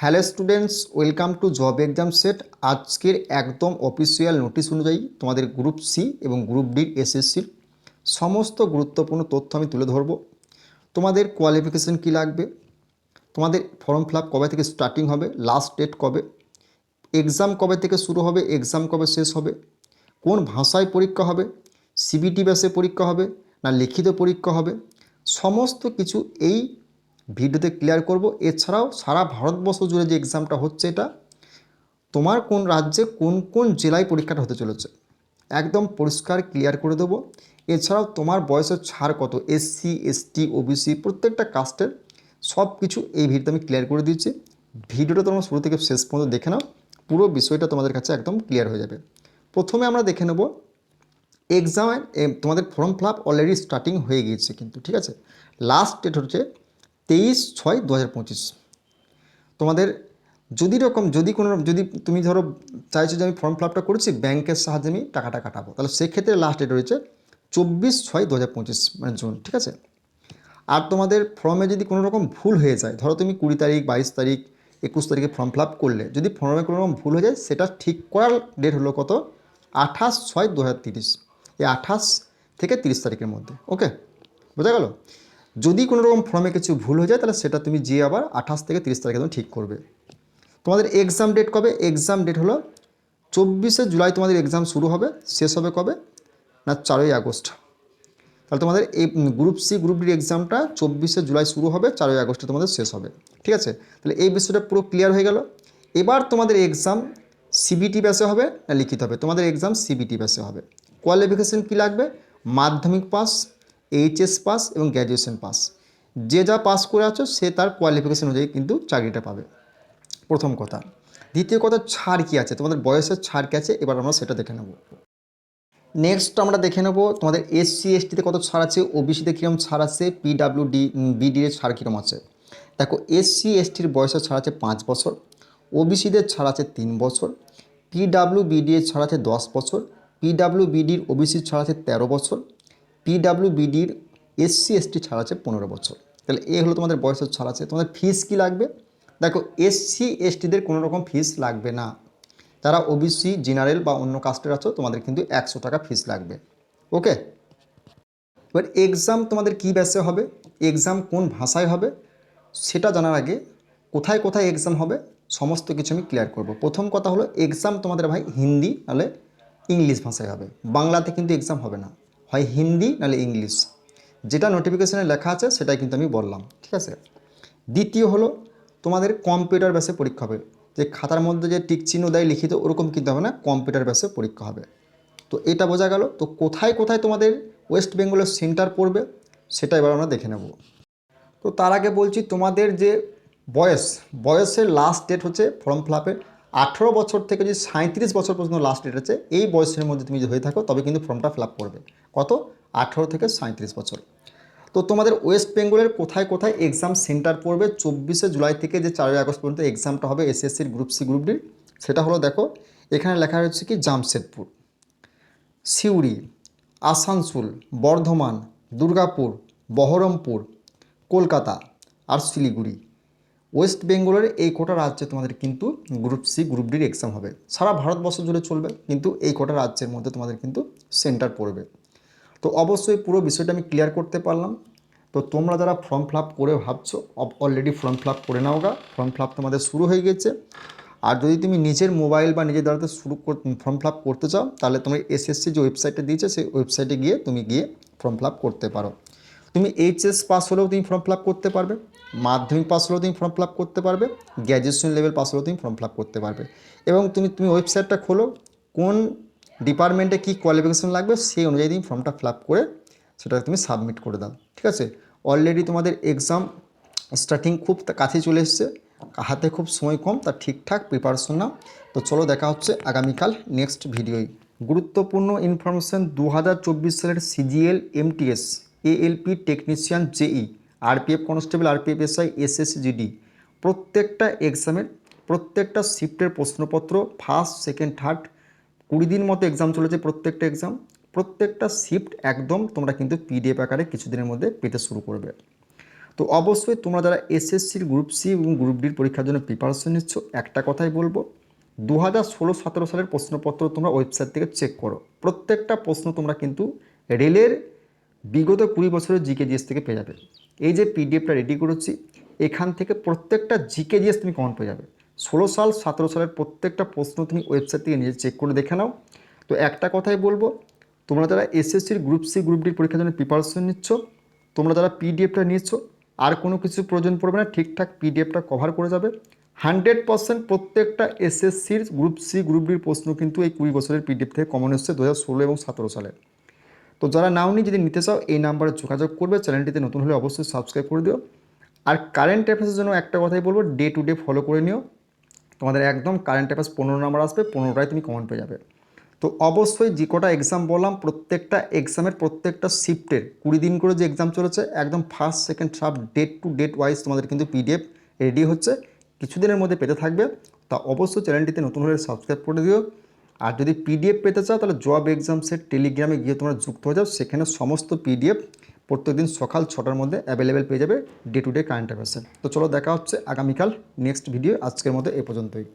Hello students, welcome to job exam set. আজকের একদম official notice অনুযায়ী তোমাদের গ্রুপ সি এবং গ্রুপ ডি এসএসসির সমস্ত গুরুত্বপূর্ণ তথ্য আমি তুলে ধরবো। তোমাদের কোয়ালিফিকেশন কী লাগবে? তোমাদের ফর্ম ফিল আপ কবে থেকে স্টার্টিং হবে? লাস্ট ডেট কবে? এক্সাম কবে থেকে শুরু হবে? এক্সাম কবে শেষ হবে? কোন ভাষায় পরীক্ষা হবে? সিবিটি বেসে পরীক্ষা হবে না লিখিত পরীক্ষা হবে? সমস্ত কিছু এই ভিডিওতে ক্লিয়ার করব। এছাড়াও সারা ভারতবর্ষ জুড়ে যে এক্সামটা হচ্ছে এটা, তোমার কোন রাজ্যে কোন কোন জেলায় পরীক্ষাটা হতে চলেছে? একদম পরিষ্কার ক্লিয়ার করে দেবো। এছাড়াও তোমার বয়সের ছাড় কত? এসসি এসটি ওবিসি প্রত্যেকটা কাস্টের সব কিছু এই ভিডিওতে আমি ক্লিয়ার করে দিচ্ছি ভিডিওটা তোমরা শুরু থেকে শেষ পর্যন্ত দেখে নাও। পুরো বিষয়টা তোমাদের কাছে একদম ক্লিয়ার হয়ে যাবে। প্রথমে আমরা দেখে নেব এক্সামে তোমাদের ফর্ম ফিল অলরেডি স্টার্টিং হয়ে গিয়েছে কিন্তু, ঠিক আছে? লাস্ট ডেট হচ্ছে তেইশ ছয় দু হাজার পঁচিশ। তোমাদের যদি রকম, যদি কোনো, যদি তুমি ধরো চাইছো যে আমি ফর্ম ফিল আপটা করেছি ব্যাংকের সাহায্যে আমি টাকাটা কাটাবো। তাহলে সেক্ষেত্রে লাস্ট ডেট রয়েছে চব্বিশ ছয় দু হাজার পঁচিশ মানে জুন ঠিক আছে? আর তোমাদের ফর্মে যদি কোনো রকম ভুল হয়ে যায়, ধরো তুমি কুড়ি তারিখ, বাইশ তারিখ, একুশ তারিখে ফর্ম ফিল আপ করলে, যদি ফর্মে কোনো রকম ভুল হয়ে যায়, সেটা ঠিক করার ডেট হলো কত? আঠাশ ছয় দু হাজার তিরিশ। এই আঠাশ থেকে তিরিশ তারিখের মধ্যে ওকে বোঝা গেল? যদি কোনো রকম ফর্মে কিছু ভুল হয়ে যায়, তাহলে সেটা তুমি যেয়ে আবার আঠাশ থেকে তিরিশ তারিখে তুমি ঠিক করবে। তোমাদের এক্সাম ডেট কবে? এক্সাম ডেট হলো চব্বিশে জুলাই তোমাদের এক্সাম শুরু হবে। শেষ হবে কবে? না, চারই আগস্ট। তাহলে তোমাদের এই গ্রুপ সি গ্রুপ ডির এক্সামটা চব্বিশে জুলাই শুরু হবে, চারই আগস্টে তোমাদের শেষ হবে। ঠিক আছে? তাহলে এই বিষয়টা পুরো ক্লিয়ার হয়ে গেল। এবার তোমাদের এক্সাম সিবিটি ব্যাসে হবে না লিখিত হবে? তোমাদের এক্সাম সিবিটি ব্যাসে হবে। কোয়ালিফিকেশন কী লাগবে? মাধ্যমিক পাস এইচএস পাস এবং গ্র্যাজুয়েশন পাস যে যা পাস করে আছো, সে তার কোয়ালিফিকেশন অনুযায়ী কিন্তু চাকরিটা পাবে। প্রথম কথা। দ্বিতীয় কথা, ছাড় কী আছে? তোমাদের বয়সের ছাড় কী আছে? এবার আমরা সেটা দেখে নেব। নেক্সট আমরা দেখে নেব, তোমাদের এসসি এসটিতে কত ছাড় আছে? ওবিসিতে কীরকম ছাড় আছে? পিডাব্লিউডি বিডি এর ছাড় কীরকম আছে? দেখো এসসি এসটির বয়সের ছাড় আছে পাঁচ বছর। ওবিসিদের ছাড় আছে তিন বছর। পিডাব্লিউ বিডি এর ছাড় আছে দশ বছর। পিডাব্লিউ বিডির ওবিসির ছাড় আছে তেরো বছর। পিডাব্লিউ বিডির এসসি এসটি ছাড় আছে পনেরো বছর। তাহলে এ হলো তোমাদের বয়সের ছাড় আছে। তোমাদের ফিস কী লাগবে? দেখো এসসি এসটিদের কোনো রকম ফিস লাগবে না। যারা ওবিসি জেনারেল বা অন্য কাস্টের আছো, তোমাদের কিন্তু একশো টাকা ফিস লাগবে। ওকে এবার এক্সাম তোমাদের কী ব্যাসে হবে? এক্সাম কোন ভাষায় হবে? সেটা জানার আগে কোথায় কোথায় এক্সাম হবে? সমস্ত কিছু আমি ক্লিয়ার করব। প্রথম কথা হলো এক্সাম তোমাদের ভাই হিন্দি, নাহলে ইংলিশ ভাষায় হবে। বাংলাতে কিন্তু এক্সাম হবে না। হয় হিন্দি নাহলে ইংলিশ। যেটা নোটিফিকেশানে লেখা আছে, সেটাই কিন্তু আমি বললাম, ঠিক আছে? দ্বিতীয় হলো, তোমাদের কম্পিউটার ব্যাসে পরীক্ষা হবে। যে খাতার মধ্যে যে টিক চিহ্ন দেয় লিখিত, ওরকম কিন্তু হবে না কম্পিউটার ব্যাসে পরীক্ষা হবে। তো এটা বোঝা গেল, তো কোথায় কোথায় তোমাদের ওয়েস্ট বেঙ্গলের সেন্টার পড়বে, সেটা এবার আমরা দেখে নেব। তো তার আগে বলছি, তোমাদের যে বয়স, বয়সের লাস্ট ডেট হচ্ছে ফর্ম ফিল আঠেরো বছর থেকে যদি সাঁত্রিশ বছর পর্যন্ত লাস্ট ডেট আছে, এই বয়সের মধ্যে তুমি যদি হয়ে থাকো, তবে কিন্তু ফর্মটা ফিল করবে। কত? আঠেরো থেকে সাঁত্রিশ বছর। তো তোমাদের ওয়েস্ট বেঙ্গলের কোথায় কোথায় এক্সাম সেন্টার পড়বে? চব্বিশে জুলাই থেকে যে চারই আগস্ট পর্যন্ত এক্সামটা হবে এসএসসির গ্রুপ সি গ্রুপ ডির সেটা হলো দেখো, এখানে লেখা রয়েছে কি? জামশেদপুর, সিউড়ি, আসানসোল, বর্ধমান, দুর্গাপুর, বহরমপুর, কলকাতা আর শিলিগুড়ি। ওয়েস্ট বেঙ্গলের এই কোটা রাজ্যে তোমাদের কিন্তু গ্রুপ সি, গ্রুপ ডির এক্সাম হবে। সারা ভারতবর্ষ জুড়ে চলবে, কিন্তু এই কোটা রাজ্যের মধ্যে তোমাদের কিন্তু সেন্টার পড়বে। তো অবশ্যই পুরো বিষয়টা আমি ক্লিয়ার করতে পারলাম। তো তোমরা যারা ফর্ম ফিল আপ করে ভাবছ অলরেডি ফর্ম ফিল আপ করে নাও গা। ফর্ম ফিল আপ তোমাদের শুরু হয়ে গেছে। আর যদি তুমি নিজের মোবাইল বা নিজের দ্বারাতে শুরু ফর্ম ফিল আপ করতে চাও, তাহলে তোমার এসএসসি যে ওয়েবসাইটটা দিয়েছে, সেই ওয়েবসাইটে গিয়ে তুমি গিয়ে ফর্ম ফিল আপ করতে পারো। তুমি এইচএস পাস হলেও তুমি ফর্ম ফিল আপ করতে পারবে। মাধ্যমিক পাস হলেও তুমি ফর্ম ফিল করতে পারবে গ্র্যাজুয়েশন লেভেল পাস হলেও তুমি ফর্ম ফিল করতে পারবে। এবং তুমি তুমি ওয়েবসাইটটা খোলো, কোন ডিপার্টমেন্টে কী কোয়ালিফিকেশন লাগবে সেই অনুযায়ী তুমি ফর্মটা ফিল করে সেটা তুমি সাবমিট করে দাও, ঠিক আছে? অলরেডি তোমাদের এক্সাম স্টার্টিং খুব কাছে চলে এসছে, হাতে খুব সময় কম তার ঠিকঠাক প্রিপারেশন নাও। তো চলো দেখা হচ্ছে আগামীকাল নেক্সট ভিডিওই গুরুত্বপূর্ণ ইনফরমেশন দু হাজার চব্বিশ সালের CGL MTS ALP technician JE RPF constable RPF SI SSGD প্রত্যেকটা এক্সামের প্রত্যেকটা শিফটের প্রশ্নপত্র ফার্স্ট সেকেন্ড থার্ড কুড়ি দিন মতো এক্সাম চলেছে প্রত্যেকটা এক্সাম প্রত্যেকটা শিফট একদম তোমরা কিন্তু পিডিএফ আকারে কিছুদিনের মধ্যে পেতে শুরু করবে। তো অবশ্যই তোমরা যারা এসএসসির গ্রুপ সি এবং গ্রুপ ডির পরীক্ষার জন্য প্রিপারেশন নিচ্ছ, একটা কথাই বলব দু হাজার ষোলো সতেরো সালের প্রশ্নপত্র তোমরা ওয়েবসাইট থেকে চেক করো। প্রত্যেকটা প্রশ্ন তোমরা কিন্তু রেলের বিগত কুড়ি বছরের জিকে জিএস থেকে পেয়ে যাবে। এই যে পিডিএফটা রেডি করেছি, এখান থেকে প্রত্যেকটা জিকে জিএস তুমি কমন পেয়ে যাবে। ষোলো সাল, সতেরো সালের প্রত্যেকটা প্রশ্ন তুমি ওয়েবসাইট থেকে নিজে চেক করে দেখে নাও। তো একটা কথাই বলব, তোমরা যারা এসএসসির গ্রুপ সি গ্রুপ ডির পরীক্ষার জন্য প্রিপারেশন নিচ্ছ, তোমরা যারা পিডিএফটা নিচ্ছ আর কোনো কিছু প্রয়োজন পড়বে না, ঠিকঠাক পিডিএফটা কভার করে যাবে। হান্ড্রেড পার্সেন্ট প্রত্যেকটা এসএসসির গ্রুপ সি গ্রুপ ডির প্রশ্ন কিন্তু এই কুড়ি বছরের পিডিএফ থেকে কমন এসছে দু হাজার ষোলো এবং সতেরো সালে। তো যারা নাও নাওনি যদি নিতে চাও, এই নাম্বারে যোগাযোগ করবে, চ্যানেলটিতে নতুন হলে অবশ্যই সাবস্ক্রাইব করে দিও। আর কারেন্ট অ্যাফেয়ার্সের জন্য একটা কথাই বলব ডে টু ডে ফলো করে নিও। তোমাদের একদম কারেন্ট অ্যাফেয়ার্স পনেরো নাম্বার আসবে, পনেরোটায় তুমি কমন পেয়ে যাবে। তো অবশ্যই যে কটা এক্সাম বললাম, প্রত্যেকটা এক্সামের প্রত্যেকটা শিফটের কুড়ি দিন করে যে এক্সাম চলেছে, একদম first second third date to date wise তোমাদের কিন্তু পিডিএফ রেডি হচ্ছে। কিছুদিনের মধ্যে পেতে থাকবে। তা অবশ্যই চ্যানেলটিতে নতুন হলে সাবস্ক্রাইব করে দিও। আর যদি পিডিএফ পেতে চাও, তাহলে জব এক্সামসের টেলিগ্রামে গিয়ে তোমরা যুক্ত হয়ে যাও। সেখানে সমস্ত পিডিএফ প্রত্যেকদিন সকাল ছটার মধ্যে অ্যাভেলেবেল পেয়ে যাবে ডে টু ডে কারেন্ট অ্যাফেয়ার্সে তো চলো দেখা হচ্ছে আগামীকাল নেক্সট ভিডিও আজকের মধ্যে এ পর্যন্তই।